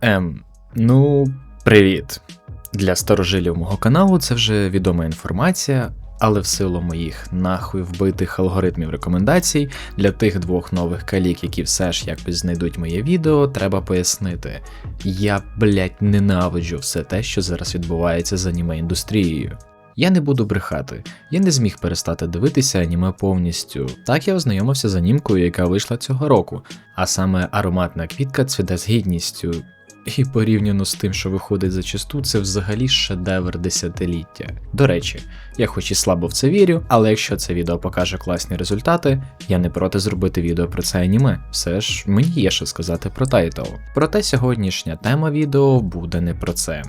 Ем, ну, привіт. Для старожилів мого каналу це вже відома інформація, але в силу моїх нахуй вбитих алгоритмів рекомендацій для тих двох нових калік, які все ж якось знайдуть моє відео, треба пояснити. Я, блять, ненавиджу все те, що зараз відбувається з аніме індустрією. Я не буду брехати, я не зміг перестати дивитися аніме повністю. Так я ознайомився з анімкою, яка вийшла цього року, а саме ароматна квітка цвіте з гідністю. І порівняно з тим, що виходить зачасту, це взагалі шедевр десятиліття. До речі, я хоч і слабо в це вірю, але якщо це відео покаже класні результати, я не проти зробити відео про це аніме. Все ж мені є що сказати про тайтл. Проте сьогоднішня тема відео буде не про це.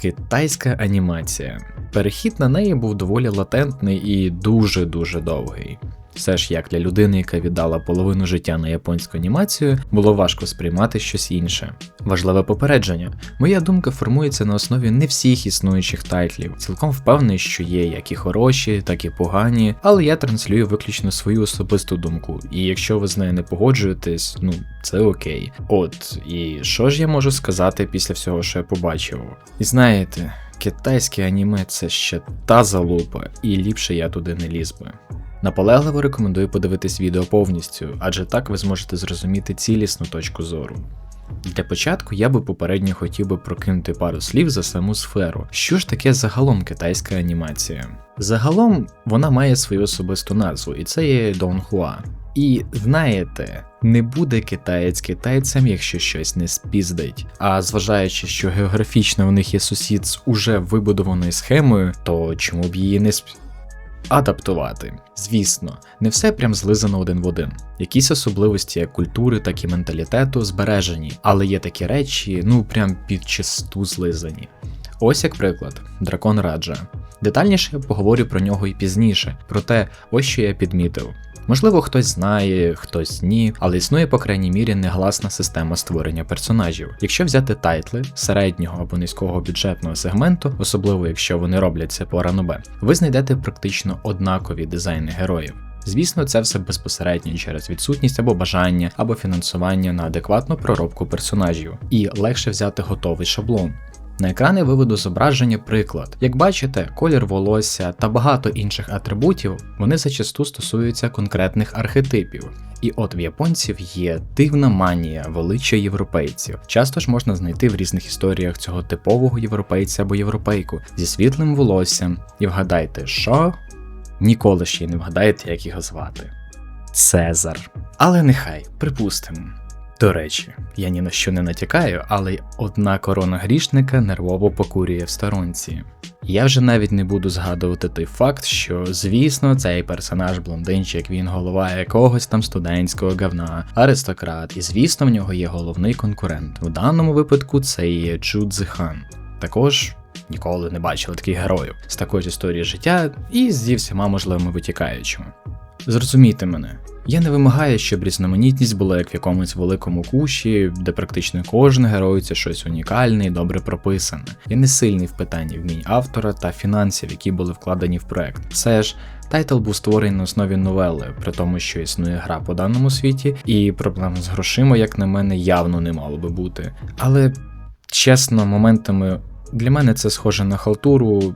Китайська анімація. Перехід на неї був доволі латентний і дуже-дуже довгий. Все ж як для людини, яка віддала половину життя на японську анімацію, було важко сприймати щось інше. Важливе попередження. Моя думка формується на основі не всіх існуючих тайтлів. Цілком впевнений, що є як і хороші, так і погані, але я транслюю виключно свою особисту думку. І якщо ви з нею не погоджуєтесь, ну це окей. От і що ж я можу сказати після всього, що я побачив? І знаєте. Китайське аніме це ще та залупа, і ліпше я туди не ліз би. Наполегливо рекомендую подивитись відео повністю, адже так ви зможете зрозуміти цілісну точку зору. Для початку я би попередньо хотів би прокинути пару слів за саму сферу. Що ж таке загалом китайська анімація? Загалом вона має свою особисту назву, і це є Донхуа. І знаєте, не буде китаєць китайцем, якщо щось не спіздить. А зважаючи, що географічно у них є сусід з уже вибудованою схемою, то чому б її не сп... Адаптувати. Звісно, не все прям злизано один в один. Якісь особливості як культури, так і менталітету збережені, але є такі речі, ну прям підчасту злизані. Ось як приклад, дракон Раджа. Детальніше я поговорю про нього і пізніше, проте ось що я підмітив. Можливо, хтось знає, хтось ні, але існує, по крайній мірі, негласна система створення персонажів. Якщо взяти тайтли середнього або низького бюджетного сегменту, особливо якщо вони робляться по ранобе, ви знайдете практично однакові дизайни героїв. Звісно, це все безпосередньо через відсутність або бажання, або фінансування на адекватну проробку персонажів, і легше взяти готовий шаблон. На екрани виведу зображення приклад. Як бачите, колір волосся та багато інших атрибутів вони зачасту стосуються конкретних архетипів. І от в японців є дивна манія величчя європейців. Часто ж можна знайти в різних історіях цього типового європейця або європейку зі світлим волоссям. І вгадайте, що? Ніколи ще й не вгадаєте, як його звати. Цезар. Але нехай, припустимо. До речі, я ні на що не натякаю, але одна корона грішника нервово покурює в сторонці. Я вже навіть не буду згадувати той факт, що, звісно, цей персонаж блондинчик, він голова якогось там студентського говна, аристократ, і звісно, в нього є головний конкурент. В даному випадку це є Джудзи Хан. Також ніколи не бачили таких героїв з такої історії життя і зі всіма можливими витікаючими. Зрозумійте мене, я не вимагаю, щоб різноманітність була як в якомусь великому кущі, де практично кожен герой це щось унікальне і добре прописане. Я не сильний в питанні вмінь автора та фінансів, які були вкладені в проект. Все ж, тайтл був створений на основі новели, при тому, що існує гра по даному світі, і проблем з грошима, як на мене, явно не мало би бути. Але чесно, моментами для мене це схоже на халтуру.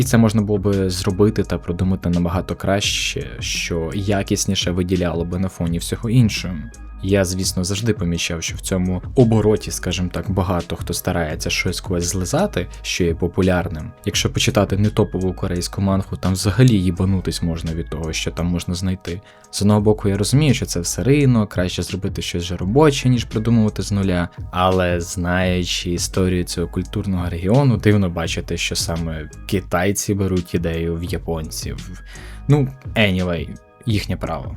І це можна було би зробити та продумати набагато краще, що якісніше виділяло би на фоні всього іншого. Я, звісно, завжди помічав, що в цьому обороті, скажімо так, багато хто старається щось когось злизати, що є популярним. Якщо почитати не топову корейську манху, там взагалі їбанутись можна від того, що там можна знайти. З одного боку, я розумію, що це все ринок, краще зробити щось вже робоче, ніж придумувати з нуля. Але знаючи історію цього культурного регіону, дивно бачити, що саме китайці беруть ідею в японців. Ну, anyway, їхнє право.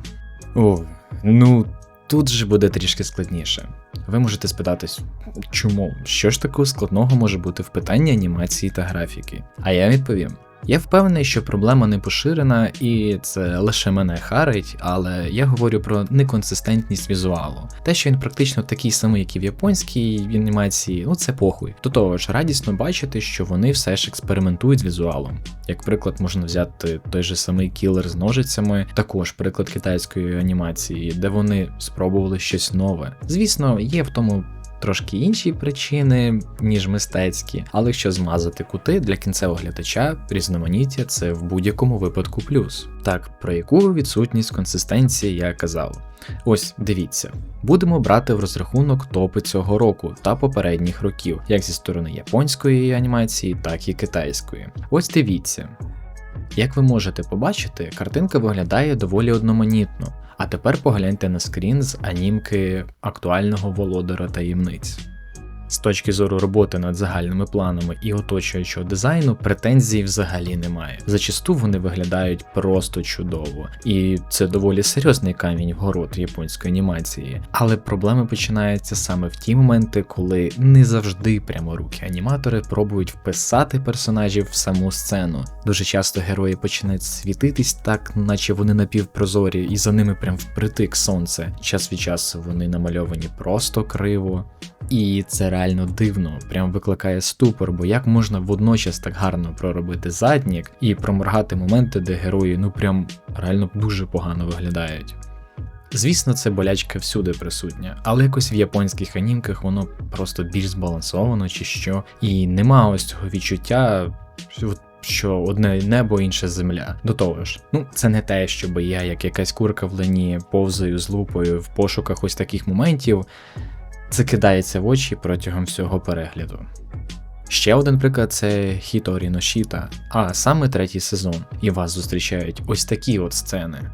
О, ну. Тут же буде трішки складніше. Ви можете спитатись, чому? Що ж такого складного може бути в питанні анімації та графіки? А я відповім: я впевнений, що проблема не поширена, і це лише мене харить, але я говорю про неконсистентність візуалу. Те, що він практично такий самий, як і в японській анімації, ну це похуй. До того ж, радісно бачити, що вони все ж експериментують з візуалом. Як приклад, можна взяти той же самий кілер з ножицями, також приклад китайської анімації, де вони спробували щось нове. Звісно, є в тому трошки інші причини, ніж мистецькі, але якщо змазати кути для кінцевого глядача, різноманіття це в будь-якому випадку плюс. Так, про яку відсутність консистенції я казав. Ось дивіться, будемо брати в розрахунок топи цього року та попередніх років, як зі сторони японської анімації, так і китайської. Ось дивіться. Як ви можете побачити, картинка виглядає доволі одноманітно. А тепер погляньте на скрін з анімки актуального володара таємниць. З точки зору роботи над загальними планами і оточуючого дизайну претензій взагалі немає. Зачасту вони виглядають просто чудово, і це доволі серйозний камінь в город японської анімації. Але проблеми починаються саме в ті моменти, коли не завжди пряморукі аніматори пробують вписати персонажів в саму сцену. Дуже часто герої починають світитись так, наче вони напівпрозорі, і за ними прям впритик сонце. Час від часу вони намальовані просто криво. І це реально дивно, прям викликає ступор, бо як можна водночас так гарно проробити заднік і проморгати моменти, де герої ну прям реально дуже погано виглядають. Звісно, це болячка всюди присутня, але якось в японських анімках воно просто більш збалансовано чи що, і нема ось цього відчуття. Що одне небо, інше земля. До того ж, ну це не те, щоб я, як якась курка в лені, повзаю з лупою в пошуках ось таких моментів це кидається в очі протягом всього перегляду. Ще один приклад це Хіторі Ношіта, а саме третій сезон, і вас зустрічають ось такі от сцени.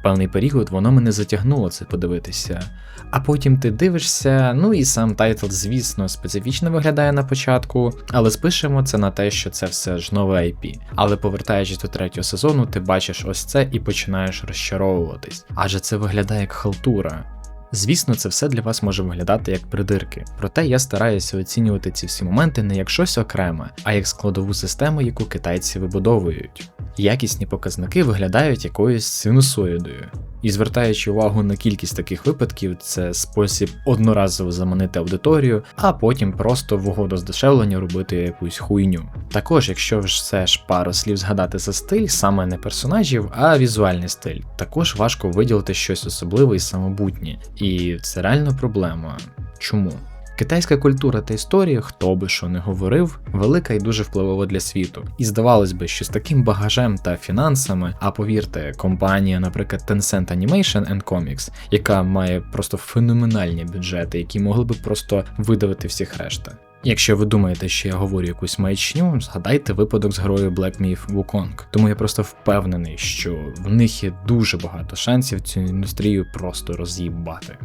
В певний період воно мене затягнуло це подивитися, а потім ти дивишся, ну і сам тайтл, звісно, специфічно виглядає на початку, але спишемо це на те, що це все ж нове IP. Але повертаючись до третього сезону, ти бачиш ось це і починаєш розчаровуватись, адже це виглядає як халтура. Звісно, це все для вас може виглядати як придирки, проте я стараюся оцінювати ці всі моменти не як щось окреме, а як складову систему, яку китайці вибудовують. Якісні показники виглядають якоюсь синусоїдою. І звертаючи увагу на кількість таких випадків, це спосіб одноразово заманити аудиторію, а потім просто в угоду здешевлення робити якусь хуйню. Також, якщо все ж пару слів згадати за стиль, саме не персонажів, а візуальний стиль, також важко виділити щось особливе і самобутнє. І це реально проблема. Чому? Китайська культура та історія, хто би що не говорив, велика і дуже впливова для світу. І здавалось би, що з таким багажем та фінансами, а повірте, компанія, наприклад, Tencent Animation and Comics, яка має просто феноменальні бюджети, які могли би просто видавити всіх решта. Якщо ви думаєте, що я говорю якусь маячню, згадайте випадок з грою Black Myth Wukong. Тому я просто впевнений, що в них є дуже багато шансів цю індустрію просто роз'їбати.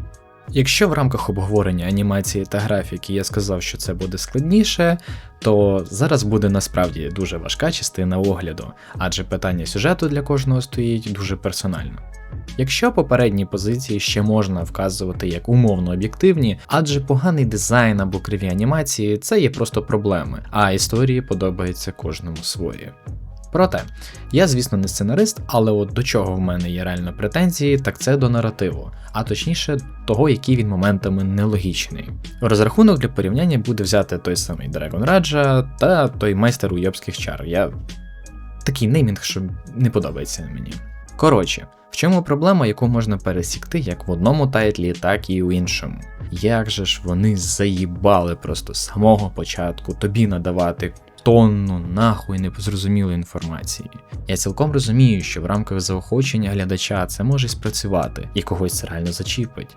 Якщо в рамках обговорення анімації та графіки я сказав, що це буде складніше, то зараз буде насправді дуже важка частина огляду, адже питання сюжету для кожного стоїть дуже персонально. Якщо попередні позиції ще можна вказувати як умовно об'єктивні, адже поганий дизайн або криві анімації це є просто проблеми, а історії подобається кожному своє. Проте, я, звісно, не сценарист, але от до чого в мене є реально претензії, так це до наративу, а точніше того, який він моментами нелогічний. Розрахунок для порівняння буде взяти той самий Dragon Раджа та той майстер уйобських чар. Я такий неймінг, що не подобається мені. Коротше, в чому проблема, яку можна пересікти як в одному тайтлі, так і у іншому. Як же ж вони заїбали просто з самого початку тобі надавати тонну нахуй непозрозумілої інформації. Я цілком розумію, що в рамках заохочення глядача це може спрацювати і когось це реально зачіпить.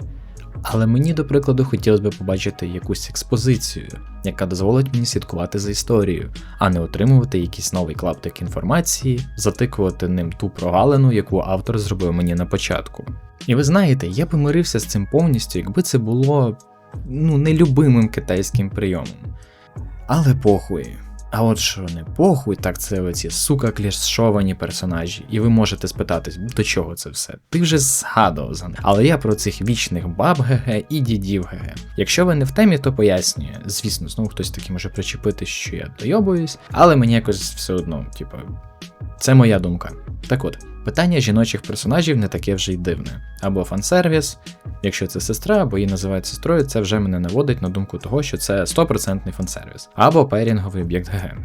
Але мені, до прикладу, хотілося б побачити якусь експозицію, яка дозволить мені слідкувати за історією, а не отримувати якийсь новий клаптик інформації, затикувати ним ту прогалину, яку автор зробив мені на початку. І ви знаєте, я би мирився з цим повністю, якби це було ну нелюбимим китайським прийомом. Але похуй. А от що не похуй, так це оці сука клішовані персонажі. І ви можете спитатись, до чого це все? Ти вже згадував за них. Але я про цих вічних баб ГГ і дідів ГГ. Якщо ви не в темі, то пояснюю. Звісно, знову хтось таки може причепити, що я дойобуюсь, але мені якось все одно, типу, це моя думка. Так от. Питання жіночих персонажів не таке вже й дивне. Або фансервіс, якщо це сестра, або її називають сестрою, це вже мене наводить на думку того, що це 100% фансервіс, або пейрінговий об'єкт ГГ.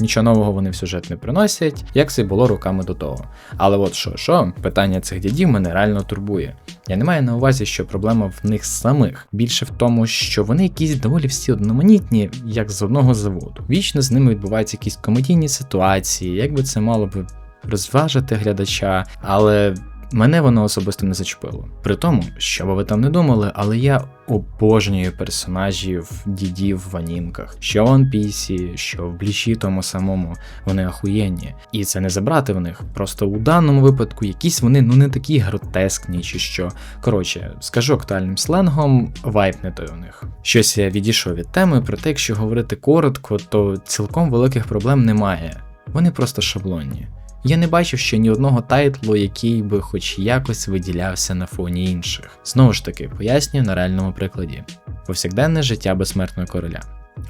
Нічого нового вони в сюжет не приносять, як це було роками до того. Але от що, що, питання цих дядів мене реально турбує. Я не маю на увазі, що проблема в них самих. Більше в тому, що вони якісь доволі всі одноманітні, як з одного заводу. Вічно з ними відбуваються якісь комедійні ситуації, як би це мало би розважити глядача, але мене воно особисто не зачепило. При тому, що би ви там не думали, але я обожнюю персонажів дідів в анімках, що в One Piece, що в блічі тому самому, вони ахуєнні. І це не забрати в них. Просто у даному випадку якісь вони ну не такі гротескні чи що. Коротше, скажу актуальним сленгом, вайп не той у них. Щось я відійшов від теми, проте, якщо говорити коротко, то цілком великих проблем немає. Вони просто шаблонні. Я не бачив ще ні одного тайтлу, який би хоч якось виділявся на фоні інших. Знову ж таки, пояснюю на реальному прикладі: повсякденне життя безсмертного короля.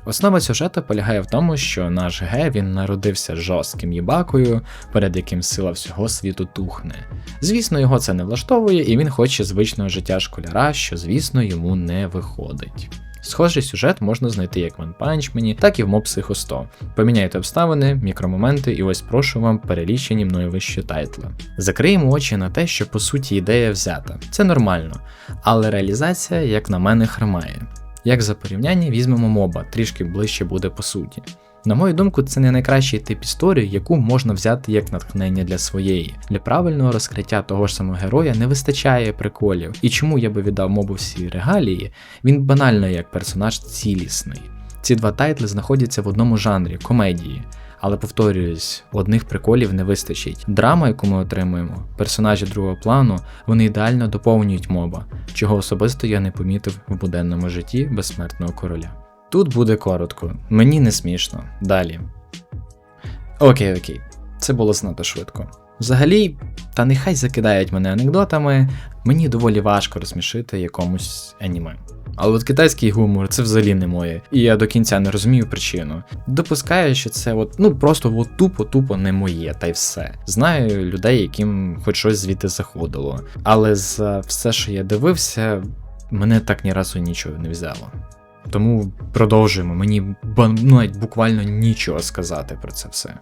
Основа сюжету полягає в тому, що наш Ге він народився жорстким їбакою, перед яким сила всього світу тухне. Звісно, його це не влаштовує, і він хоче звичного життя школяра, що, звісно, йому не виходить. Схожий сюжет можна знайти як в Punch так і в Мопсихо 100. Поміняйте обставини, мікромоменти, і ось прошу вам перелічені мною вищі тайтли. Закриємо очі на те, що по суті ідея взята. Це нормально, але реалізація, як на мене, хромає. Як за порівняння візьмемо моба, трішки ближче буде по суті. На мою думку, це не найкращий тип історії, яку можна взяти як натхнення для своєї. Для правильного розкриття того ж самого героя не вистачає приколів. І чому я би віддав мобу всі регалії, він банально як персонаж цілісний. Ці два тайтли знаходяться в одному жанрі комедії. Але повторююсь, одних приколів не вистачить. Драма, яку ми отримуємо, персонажі другого плану, вони ідеально доповнюють моба, чого особисто я не помітив в буденному житті безсмертного короля. Тут буде коротко, мені не смішно. Далі. Окей, окей, це було знато швидко. Взагалі, та нехай закидають мене анекдотами, мені доволі важко розсмішити якомусь аніме. Але от китайський гумор це взагалі не моє, і я до кінця не розумію причину. Допускаю, що це от, ну просто от тупо-тупо не моє, та й все. Знаю людей, яким хоч щось звідти заходило. Але за все, що я дивився, мене так ні разу нічого не взяло. Тому продовжуємо. Мені ну, навіть буквально нічого сказати про це все.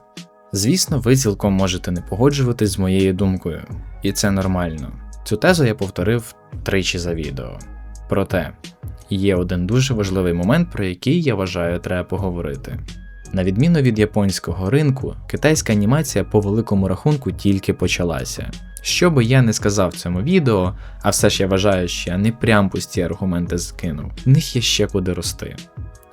Звісно, ви цілком можете не погоджуватись з моєю думкою, і це нормально. Цю тезу я повторив тричі за відео. Проте є один дуже важливий момент, про який я вважаю, треба поговорити. На відміну від японського ринку, китайська анімація по великому рахунку тільки почалася. Що би я не сказав в цьому відео, а все ж я вважаю, що я не прям пусті аргументи скинув, в них є ще куди рости.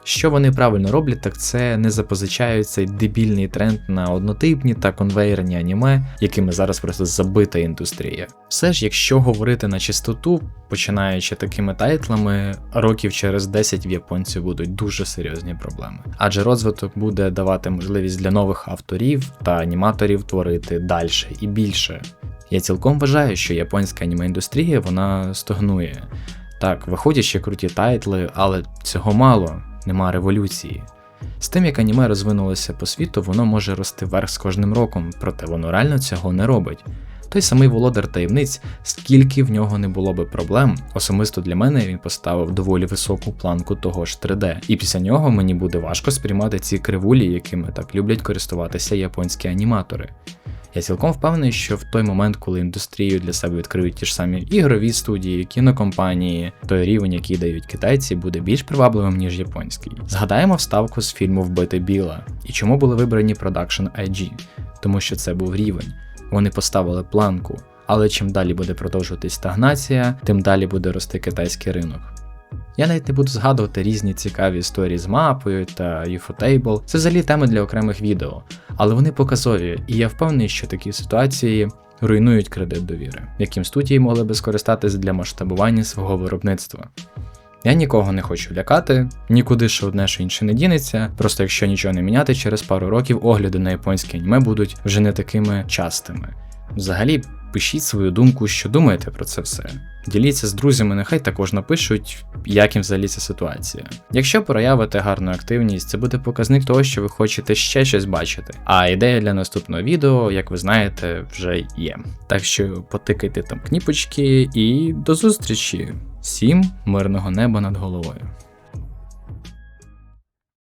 Що вони правильно роблять, так це не запозичають цей дебільний тренд на однотипні та конвейерні аніме, якими зараз просто забита індустрія. Все ж, якщо говорити на чистоту, починаючи такими тайтлами, років через 10 в японців будуть дуже серйозні проблеми. Адже розвиток буде давати можливість для нових авторів та аніматорів творити далі і більше. Я цілком вважаю, що японська аніме індустрія вона стогнує. Так, виходять ще круті тайтли, але цього мало нема революції. З тим, як аніме розвинулося по світу, воно може рости вверх з кожним роком, проте воно реально цього не робить. Той самий володар таємниць, скільки в нього не було би проблем, особисто для мене він поставив доволі високу планку того ж 3D, і після нього мені буде важко сприймати ці кривулі, якими так люблять користуватися японські аніматори. Я цілком впевнений, що в той момент, коли індустрію для себе відкриють ті ж самі ігрові студії, кінокомпанії, той рівень, який дають китайці, буде більш привабливим, ніж японський. Згадаємо вставку з фільму Вбити Біла і чому були вибрані Production IG, тому що це був рівень. Вони поставили планку, але чим далі буде продовжуватись стагнація, тим далі буде рости китайський ринок. Я навіть не буду згадувати різні цікаві історії з мапою та Ufotable. Це взагалі теми для окремих відео, але вони показові, і я впевнений, що такі ситуації руйнують кредит довіри, яким студії могли би скористатися для масштабування свого виробництва. Я нікого не хочу лякати, нікуди що одне, що інше не дінеться. Просто якщо нічого не міняти, через пару років огляди на японське аніме будуть вже не такими частими. Взагалі, пишіть свою думку, що думаєте про це все. Діліться з друзями, нехай також напишуть, як їм взагалі ця ситуація. Якщо проявите гарну активність, це буде показник того, що ви хочете ще щось бачити. А ідея для наступного відео, як ви знаєте, вже є. Так що потикайте там кніпочки і до зустрічі! Всім мирного неба над головою.